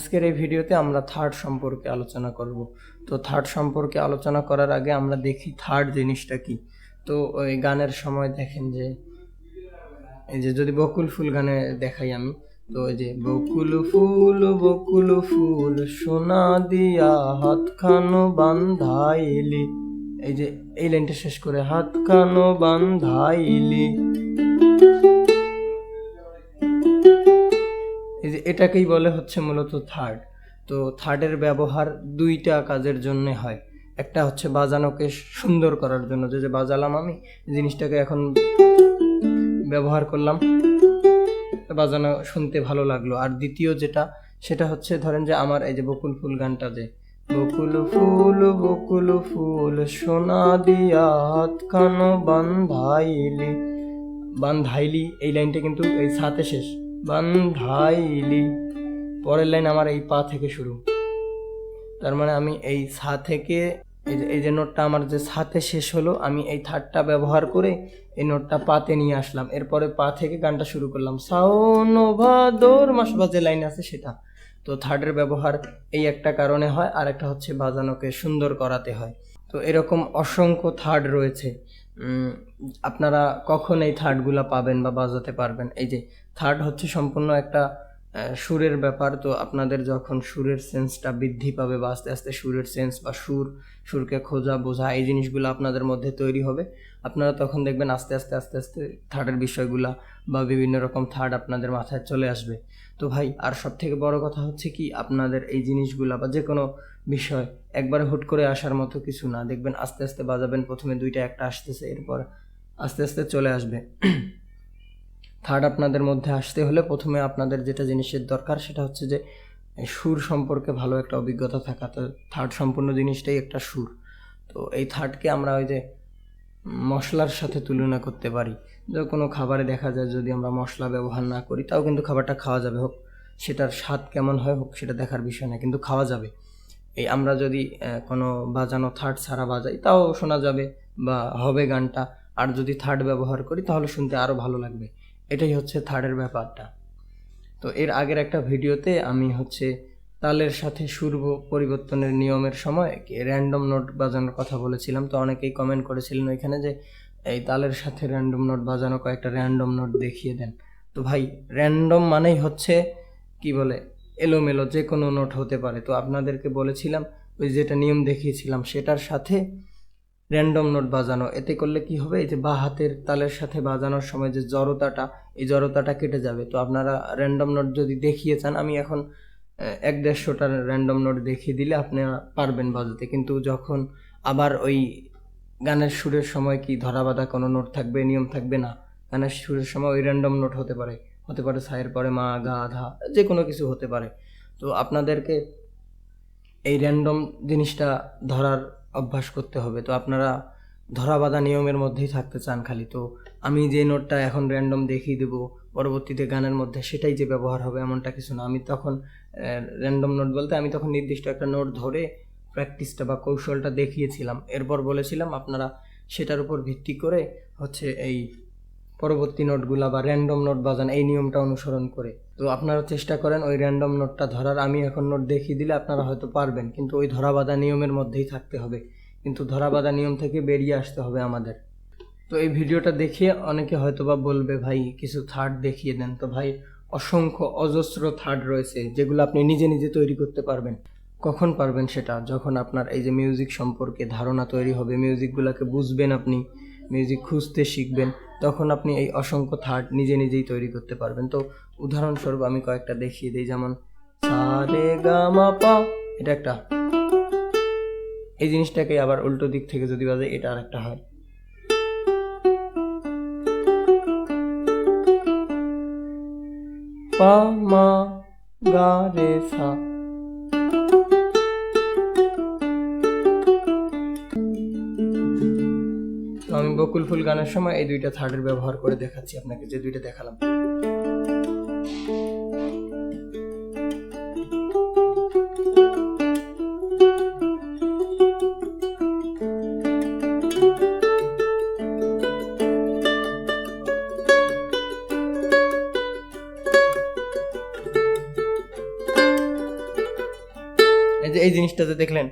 আজকের এই ভিডিওতে আমরা থার্ড সম্পর্কে আলোচনা করব। তো থার্ড সম্পর্কে আলোচনা করার আগে আমরা দেখি থার্ড জিনিসটা কি। তো ওই গানের সময় দেখেন যে, এই যে যদি বকুল ফুল গানে দেখাই আমি, তো ওই যে বকুল ফুল বকুল ফুল সোনা দিয়া হাত খানো বান্ধাইলি। এই যে এই লাইনটা শেষ করে হাত খানো বান্ধাইলি। এই যে এটাকেই বলে হচ্ছে মূলত থার্ড তো থার্ডের ব্যবহার দুইটা কাজের জন্য হয়। একটা হচ্ছে বাজানোকে সুন্দর করার জন্য, যে যে বাজালাম আমি জিনিসটাকে এখন ব্যবহার করলাম, বাজানো শুনতে ভালো লাগল। আর দ্বিতীয় যেটা, সেটা হচ্ছে ধরেন যে আমার এই যে বকুল ফুল গানটা যে, বকুল ফুল বকুল ফুল সোনা দিয়া বান্ধাইলি বান্ধাইলি, এই লাইনটা কিন্তু এই সাথে শেষ। বান্ধাইলি। পরের লাইন আমার এই পা থেকে শুরু। তার মানে আমি এই সা থেকে, এই যে নোটটা আমার যে সাথে শেষ হলো, আমি এই থার্ডটা ব্যবহার করে এই নোটটা পাতে নিয়ে আসলাম। এরপরে পা থেকে গানটা শুরু করলাম। সাও নোভা দোর মাস বা যে লাইন আছে সেটা। তো থার্ডের ব্যবহার এই একটা কারণে হয়, আর একটা হচ্ছে বাজানোকে সুন্দর করাতে হয়। তো এরকম অসংখ্য থার্ড রয়েছে। আপনারা কখন এই থার্ডগুলো পাবেন বা বাজাতে পারবেন? এই যে থার্ড হচ্ছে সম্পূর্ণ একটা সুরের ব্যাপার তো আপনাদের যখন সুরের সেন্সটা বৃদ্ধি পাবে বা আস্তে আস্তে সুরের সেন্স বা সুর, সুরকে খোঁজা, বোঝা, এই জিনিসগুলো আপনাদের মধ্যে তৈরি হবে। আপনারা তখন দেখবেন আস্তে আস্তে আস্তে আস্তে থার্ডের বিষয়গুলা বা বিভিন্ন রকম থার্ড আপনাদের মাথায় চলে আসবে। তো ভাই, আর সব থেকে বড় কথা হচ্ছে কি, আপনাদের এই জিনিসগুলা বা যে কোনো বিষয় একবারে হুট করে আসার মতো কিছু না। দেখবেন আস্তে আস্তে বাজাবেন, প্রথমে দুইটা, একটা আসতেছে, এরপর আস্তে আস্তে চলে আসবে। থার্ড আপনাদের মধ্যে আসতে হলে প্রথমে আপনাদের যেটা জিনিসের দরকার সেটা হচ্ছে যে সুর সম্পর্কে ভালো একটা অভিজ্ঞতা থাকা। তো থার্ড সম্পূর্ণ জিনিসটাই একটা সুর। তো এই থার্ডকে আমরা ওই যে, মশলার সাথে তুলনা করতে পারি। যে কোনো খাবারে দেখা যায় যদি আমরা মশলা ব্যবহার না করি, তাও কিন্তু খাবারটা খাওয়া যাবে। হোক, সেটার স্বাদ কেমন হয়, হোক, সেটা দেখার বিষয় না, কিন্তু খাওয়া যাবে। এই আমরা যদি কোনো বাজানো থার্ড ছাড়া বাজাই, তাও শোনা যাবে বা হবে গানটা। আর যদি থার্ড ব্যবহার করি, তাহলে শুনতে আরও ভালো লাগবে। এটাই হচ্ছে থার্ডের ব্যাপারটা। তো এর আগের একটা ভিডিওতে আমি হচ্ছে তালের সাথে সুর ব- পরিবর্তনের নিয়মের সময় র্যান্ডম নোট বাজানোর কথা বলেছিলাম, তো অনেকেই কমেন্ট করেছিলেন ওইখানে যে, এই তালের সাথে র্যান্ডম নোট বাজানো, কয়েকটা র্যান্ডম নোট দেখিয়ে দেন। তো ভাই র্যান্ডম মানেই হচ্ছে, কি বলে, এলোমেলো যে কোনো নোট হতে পারে। তো আপনাদেরকে বলেছিলাম, ওই যেটা নিয়ম দেখিয়েছিলাম, সেটার সাথে র্যান্ডম নোট বাজানো। এতে করলে কি হবে? এই যে বা হাতের তালের সাথে বাজানোর সময় যে জড়তাটা, এই জড়তাটা কেটে যাবে। তো আপনারা র্যান্ডম নোট যদি দেখিয়ে চান, আমি এখন এক দেড়শোটার র্যান্ডম নোট দেখিয়ে দিলে আপনারা পারবেন বাজাতে। কিন্তু যখন আবার ওই গানের সুরের সময় কি ধরা বাঁধা কোনো নোট থাকবে নিয়ম থাকবে না। গানের সুরের সময় ওই র্যান্ডম নোট হতে পারে। হতে পারে সায়ের পরে মা, গা, ধা, যে কোনো কিছু হতে পারে। তো আপনাদেরকে এই র্যান্ডম জিনিসটা ধরার অভ্যাস করতে হবে। তো আপনারা ধরা বাঁধা নিয়মের মধ্যেই থাকতে চান খালি। তো আমি যে নোটটা এখন র্যান্ডম দেখিয়ে দেবো, পরবর্তীতে গানের মধ্যে সেটাই যে ব্যবহার হবে এমনটা কিছু না। আমি তখন র্যান্ডম নোট বলতে আমি তখন নির্দিষ্ট একটা নোট ধরে প্র্যাকটিসটা বা কৌশলটা দেখিয়েছিলাম। এরপর বলেছিলাম আপনারা সেটার উপর ভিত্তি করে হচ্ছে এই পরবর্তী নোটগুলা বা র্যান্ডম নোট বাজান, এই নিয়মটা অনুসরণ করে। তো আপনারা চেষ্টা করেন ওই র্যান্ডম নোটটা ধরার। আমি এখন নোট দেখিয়ে দিলে আপনারা হয়তো পারবেন, কিন্তু ওই ধরাবাধা নিয়মের মধ্যেই থাকতে হবে। কিন্তু ধরাবাধা নিয়ম থেকে বেরিয়ে আসতে হবে আমাদের। তো এই ভিডিওটা দেখিয়ে অনেকে হয়তো বা বলবে, ভাই, কিছু থার্ড দেখিয়ে দেন। তো ভাই, অসংখ্য অজস্র থার্ড রয়েছে, যেগুলো আপনি নিজে নিজে তৈরি করতে পারবেন। কখন পারবেন সেটা? যখন আপনার এই যে মিউজিক সম্পর্কে ধারণা তৈরি হবে মিউজিকগুলোকে বুঝবেন আপনি। মিউজিক খুঁজতে শিখবেন, তখন আপনি এই অসংখ্য থার্ড নিজে নিজেই তৈরি করতে পারবেন। তো উদাহরণস্বরূপ আমি কয়েকটা দেখিয়ে দিই, যেমন এটা একটা। এই জিনিসটাকে আবার উল্টো দিক থেকে যদি বাজে, এটা আরেকটা হয়। পা মা গা রে সা বকুল ফুল গানের সময় এই দুইটা থার্ডের ব্যবহার করে দেখাচ্ছি আপনাকে, যে দুইটা দেখালাম। এই জিনিসটাতে দেখলেন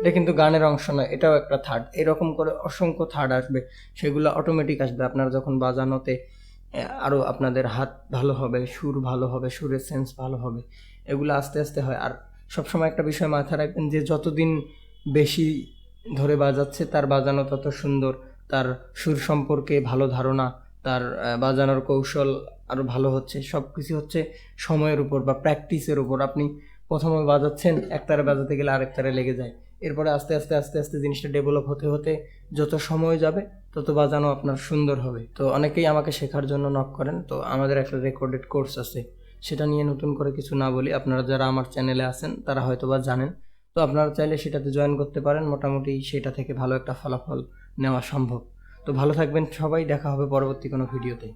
এটা কিন্তু গানের অংশ নয়, এটাও একটা থার্ড এরকম করে অসংখ্য থার্ড আসবে, সেগুলো অটোমেটিক আসবে। আপনার যখন বাজানোতে আরও আপনাদের হাত ভালো হবে, সুর ভালো হবে, সুরের সেন্স ভালো হবে, এগুলো আস্তে আস্তে হয়। আর সবসময় একটা বিষয় মাথায় রাখবেন যে, যতদিন বেশি ধরে বাজাচ্ছে, তার বাজানো তত সুন্দর। তার সুর সম্পর্কে ভালো ধারণা, তার বাজানোর কৌশল আরও ভালো হচ্ছে। সব কিছু হচ্ছে সময়ের উপর বা প্র্যাকটিসের উপর। আপনি প্রথমে বাজাচ্ছেন, একতারে বাজাতে গেলে আরেক তারে লেগে যায়। এরপরে আস্তে আস্তে আস্তে আস্তে জিনিসটা ডেভেলপ হতে হতে যত সময় যাবে, তত বাজানো আপনার সুন্দর হবে। তো অনেকেই আমাকে শেখার জন্য নক করেন, তো আমাদের একটা রেকর্ডেড কোর্স আছে। সেটা নিয়ে নতুন করে কিছু না বলি, আপনারা যারা আমার চ্যানেলে আছেন, তারা হয়তো বা জানেন। তো আপনারা চাইলে সেটাতে জয়েন করতে পারেন, মোটামুটি সেটা থেকে ভালো একটা ফলাফল নেওয়া সম্ভব। তো ভালো থাকবেন সবাই, দেখা হবে পরবর্তী কোনো ভিডিওতে